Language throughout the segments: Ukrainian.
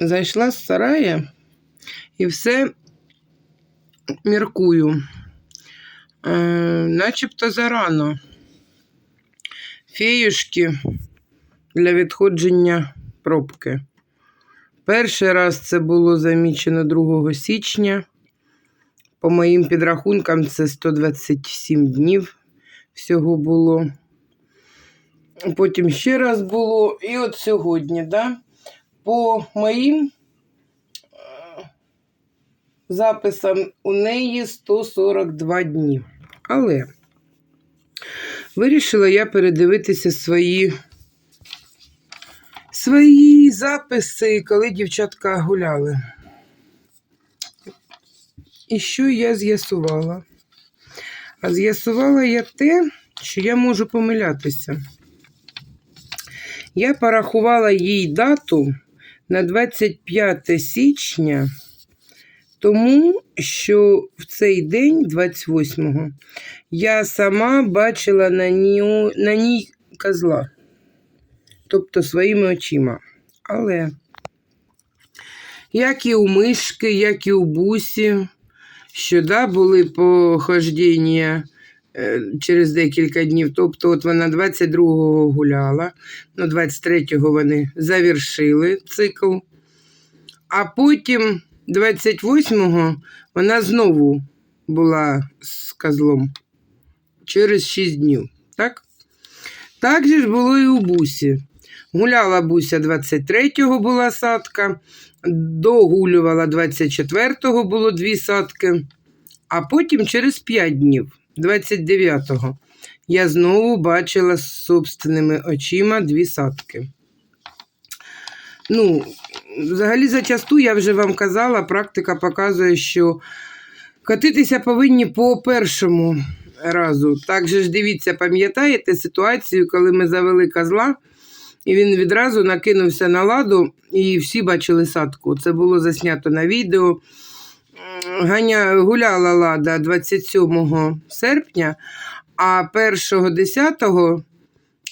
зайшла з сарая і все міркую. Е, начебто зарано. Феюшки для відходження пробки. Перший раз це було замічено 2 січня. По моїм підрахункам, це 127 днів всього було. Потім ще раз було. І от сьогодні, да? По моїм е, записам у неї 142 дні. Але вирішила я передивитися свої, свої записи, коли дівчатка гуляли. І що я з'ясувала? А з'ясувала я те, що я можу помилятися. Я порахувала їй дату на 25 січня, тому що в цей день, 28-го, я сама бачила на ній, на ній козла, тобто своїми очима. Але, як і у мишки, як і у бусі, щода були похождення через декілька днів. Тобто, от вона 22-го гуляла, ну, 23-го вони завершили цикл, а потім 28-го вона знову була з козлом через 6 днів. Так? Так же ж було і у бусі. Гуляла буся 23-го була садка, догулювала 24-го було дві садки, а потім через 5 днів, 29-го, я знову бачила собственними очима дві садки. Ну, взагалі, зачасту, я вже вам казала, практика показує, що катитися повинні по першому разу. Так же ж дивіться, пам'ятаєте ситуацію, коли ми завели козла? І він відразу накинувся на ладу, і всі бачили садку. Це було заснято на відео. Ганя гуляла лада 27 серпня, а 10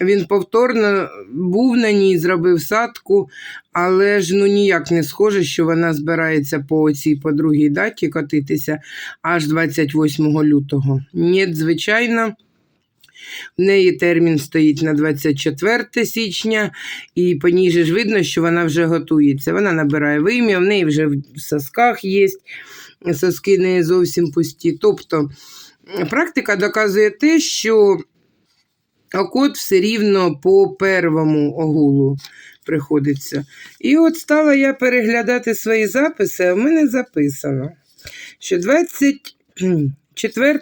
він повторно був на ній, зробив садку, але ж ну ніяк не схоже, що вона збирається по цій по другій даті катитися аж 28 лютого. Ні, звичайно. В неї термін стоїть на 24 січня, і по ній же ж видно, що вона вже готується. Вона набирає вим'я, в неї вже в сосках є, соски не зовсім пусті. Тобто практика доказує те, що окот все рівно по первому огулу приходиться. І от стала я переглядати свої записи, а в мене записано, що 24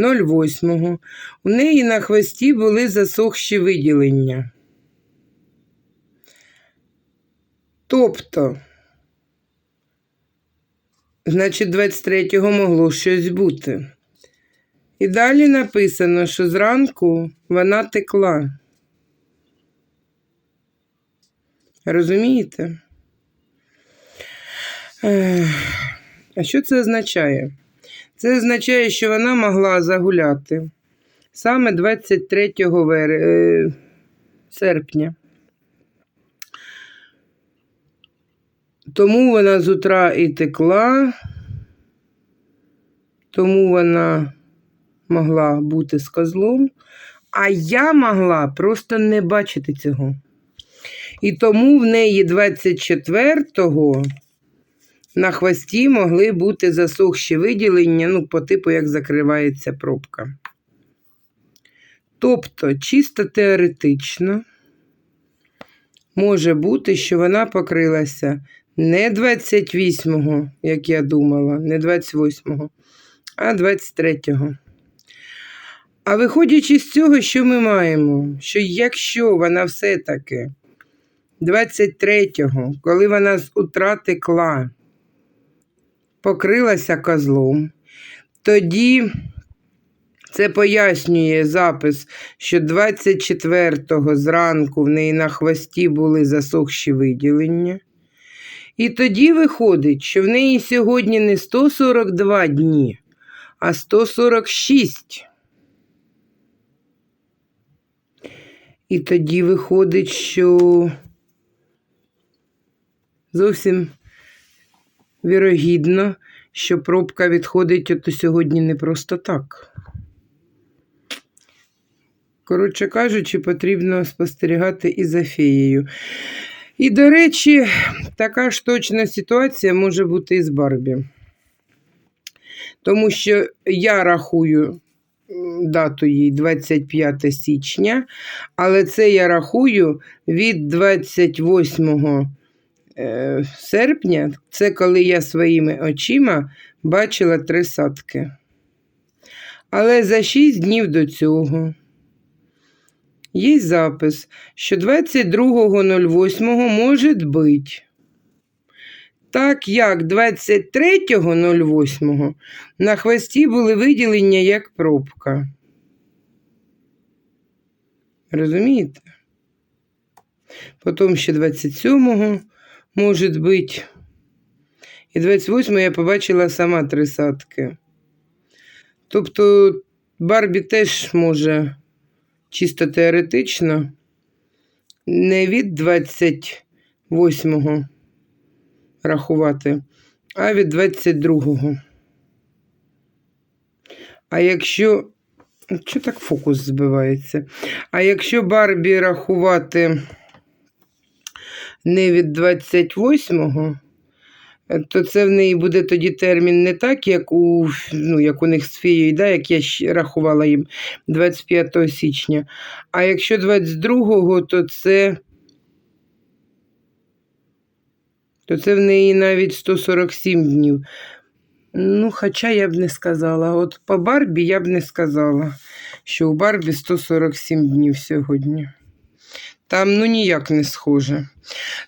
08 у неї на хвості були засохші виділення. Тобто, значить, 23-го могло щось бути. І далі написано, що зранку вона текла. Розумієте? А що це означає? Це означає, що вона могла загуляти саме 23 вер... е, серпня. Тому вона з утра і текла, тому вона могла бути з козлом, а я могла просто не бачити цього. І тому в неї 24-го на хвості могли бути засохші виділення, ну, по типу, як закривається пробка. Тобто, чисто теоретично може бути, що вона покрилася не 28-го, як я думала, не 28-го, а 23-го. А виходячи з цього, що ми маємо? Що якщо вона все-таки 23-го, коли вона з утра текла, покрилася козлом, тоді це пояснює запис, що 24-го зранку в неї на хвості були засохші виділення. І тоді виходить, що в неї сьогодні не 142 дні, а 146. І тоді виходить, що зовсім вірогідно, що пробка відходить от сьогодні не просто так. Коротше кажучи, потрібно спостерігати і за феєю. І, до речі, така ж точна ситуація може бути і з Барбі. Тому що я рахую дату їй 25 січня, але це я рахую від 28 е, серпня, це коли я своїми очима бачила три садки. Але за 6 днів до цього є запис, що 22.08 може бути. Так як 23.08 на хвості були виділення як пробка. Розумієте? Потім ще 27-го може бути. І 28-го я побачила сама трисадки. Тобто Барбі теж може чисто теоретично не від 28-го рахувати, а від 22-го. А якщо. Що так фокус збивається? А якщо Барбі рахувати не від 28-го, то це в неї буде тоді термін не так, як у, ну, як у них з фією, да, як я рахувала їм 25 січня. А якщо 22-го, то це. То це в неї навіть 147 днів. Ну, хоча я б не сказала. От по Барбі я б не сказала, що у Барбі 147 днів сьогодні. Там ну ніяк не схоже.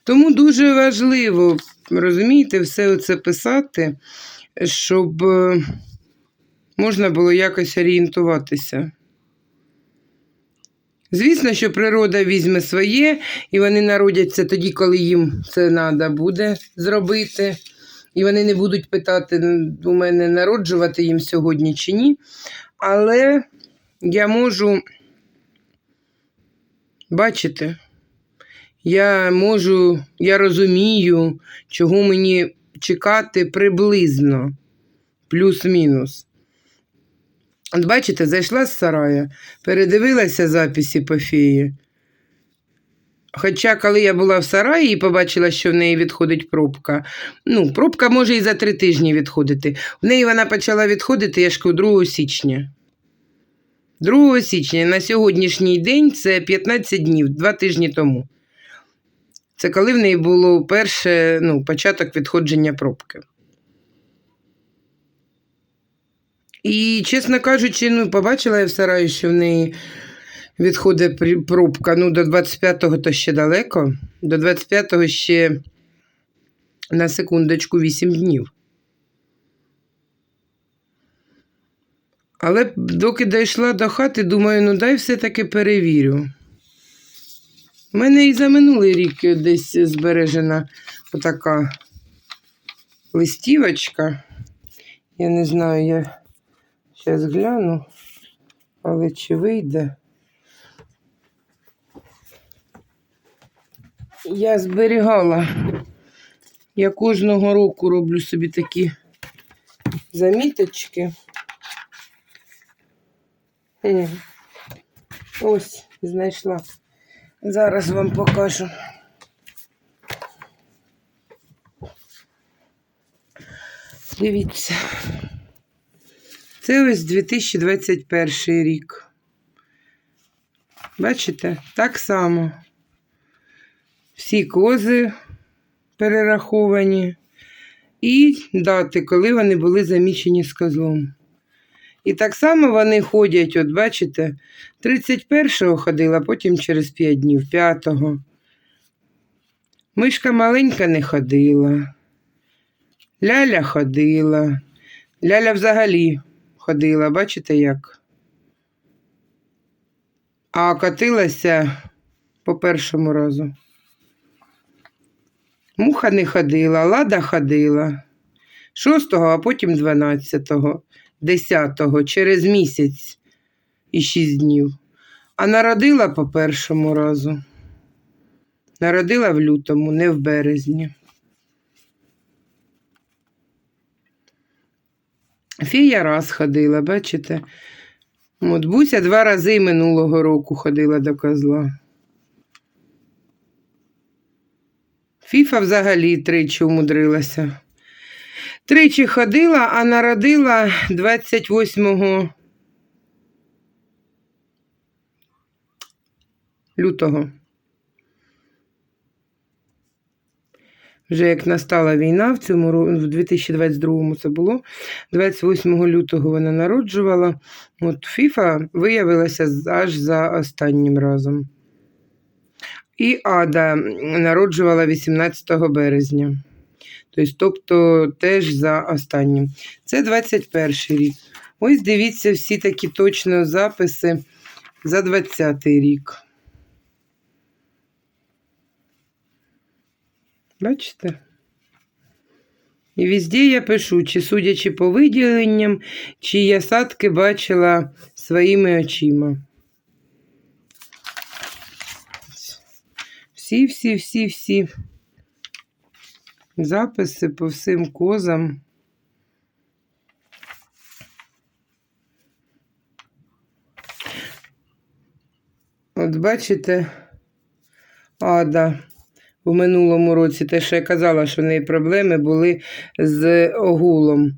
Тому дуже важливо, розумієте, все це писати, щоб е, можна було якось орієнтуватися. Звісно, що природа візьме своє, і вони народяться тоді, коли їм це треба буде зробити. І вони не будуть питати у мене, народжувати їм сьогодні чи ні. Але я можу, бачите, я можу, я розумію, чого мені чекати приблизно, плюс-мінус. От бачите, зайшла з сарая, передивилася записи по феї. Хоча, коли я була в сараї і побачила, що в неї відходить пробка, ну, пробка може і за три тижні відходити. В неї вона почала відходити, я ж 2 січня. 2 січня на сьогоднішній день це 15 днів, 2 тижні тому. Це коли в неї було перше, ну, початок відходження пробки. І, чесно кажучи, ну, побачила я в сараї, що в неї відходить пробка. Ну, до 25-го то ще далеко. До 25-го ще на секундочку 8 днів. Але доки дійшла до хати, думаю, ну дай все-таки перевірю. У мене і за минулий рік десь збережена отака листівочка. Я не знаю, я зараз гляну, але чи вийде. Я зберігала. Я кожного року роблю собі такі заміточки. Е, Ось, знайшла. Зараз вам покажу. Дивіться. Це ось 2021 рік. Бачите? Так само. Всі кози перераховані. І дати, коли вони були замічені з козлом. І так само вони ходять, от бачите, 31-го ходила, потім через 5 днів, 5-го. Мишка маленька не ходила. Ляля ходила. Ляля взагалі ходила, бачите як? А катилася по першому разу. Муха не ходила, лада ходила. 6-го, а потім 12-го, Десятого через місяць і шість днів. А народила по першому разу. Народила в лютому, не в березні. Фія раз ходила, бачите? От Буся два рази минулого року ходила до козла. Фіфа взагалі тричі умудрилася. Тричі ходила, а народила 28 лютого. Вже як настала війна в цьому в 2022 це було. 28 лютого вона народжувала. От Фіфа виявилася аж за останнім разом. І Ада народжувала 18 березня. Тобто, тобто теж за останнім. Це 21 рік. Ось дивіться всі такі точно записи за 20 рік. Бачите? І везде я пишу, чи судячи по виділенням, чи я садки бачила своїми очима. Всі, всі, всі, всі записи по всім козам. От бачите, ада. У минулому році те, що я казала, що в неї проблеми були з огулом.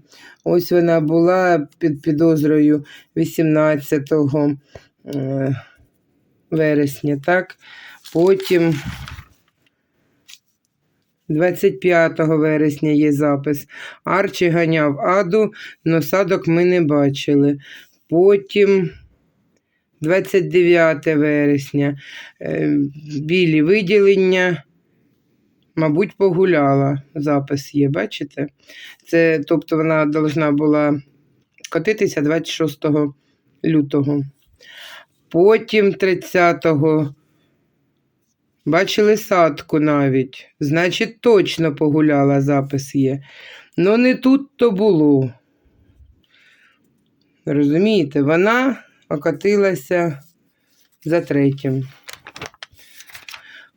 Ось вона була під підозрою 18 е, вересня, так? Потім 25 вересня є запис. Арчі ганяв аду, но садок ми не бачили. Потім 29 вересня. е, Білі виділення. Мабуть, погуляла. Запис є, бачите? Це, тобто вона должна була котитися 26 лютого. Потім 30-го бачили садку навіть. Значить, точно погуляла, запис є. Ну, не тут то було. Розумієте, вона окотилася за третім.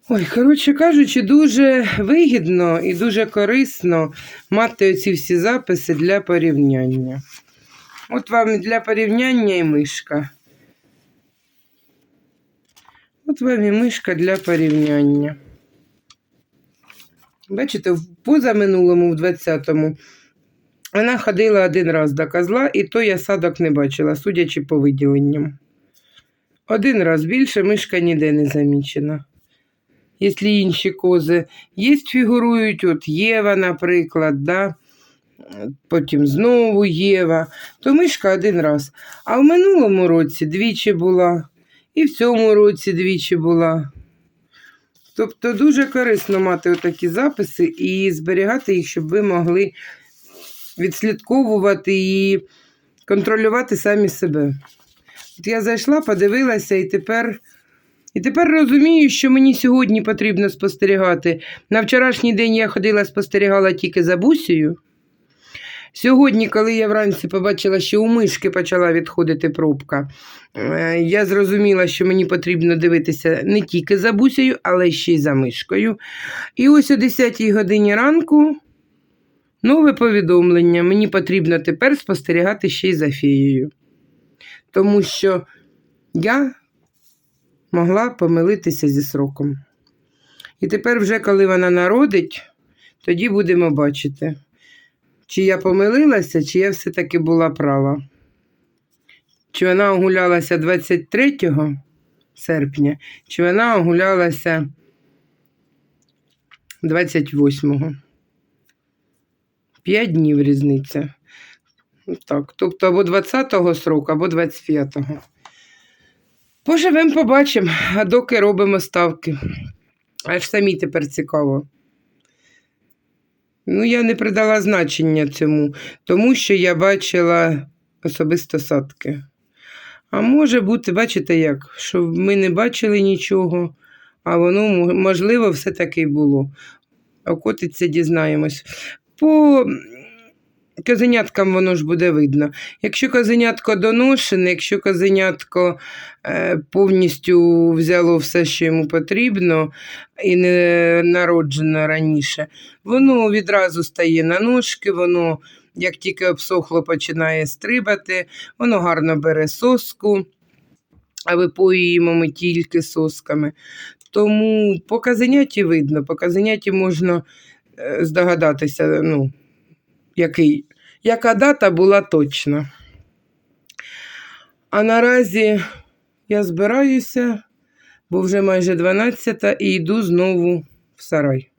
Ой, коротше кажучи, дуже вигідно і дуже корисно мати оці всі записи для порівняння. От вам для порівняння і мишка. От вам і мишка для порівняння. Бачите, в позаминулому, в 20-му, вона ходила один раз до козла, і то я садок не бачила, судячи по виділенням. Один раз більше мишка ніде не замічена. Якщо інші кози є, фігурують, от Єва, наприклад, да? потім знову Єва, то мишка один раз. А в минулому році двічі була, і в цьому році двічі була. Тобто дуже корисно мати отакі записи і зберігати їх, щоб ви могли відслідковувати і контролювати самі себе. От я зайшла, подивилася, і тепер, і тепер розумію, що мені сьогодні потрібно спостерігати. На вчорашній день я ходила, спостерігала тільки за бусею. Сьогодні, коли я вранці побачила, що у мишки почала відходити пробка, е, я зрозуміла, що мені потрібно дивитися не тільки за бусею, але ще й за мишкою. І ось о 10 годині ранку нове повідомлення. Мені потрібно тепер спостерігати ще й за фією. Тому що я могла помилитися зі сроком. І тепер, вже коли вона народить, тоді будемо бачити, чи я помилилася, чи я все-таки була права. Чи вона огулялася 23 серпня, чи вона огулялася 28-го. П'ять днів різниця. Так, тобто або 20-го сроку, або 25-го. Поживемо, побачимо, а доки робимо ставки. Аж самі тепер цікаво. Ну, я не придала значення цьому, тому що я бачила особисто садки. А може бути, бачите як, що ми не бачили нічого, а воно, можливо, все-таки було. Окотиться, дізнаємось. По козеняткам воно ж буде видно. Якщо козенятко доношене, якщо козенятко е, повністю взяло все, що йому потрібно, і не народжено раніше, воно відразу стає на ножки, воно Як тільки обсохло, починає стрибати, воно гарно бере соску, а випоюємо ми тільки сосками. Тому по казеняті видно, по казеняті можна е, здогадатися, ну, який, яка дата була точна. А наразі я збираюся, бо вже майже 12 і йду знову в сарай.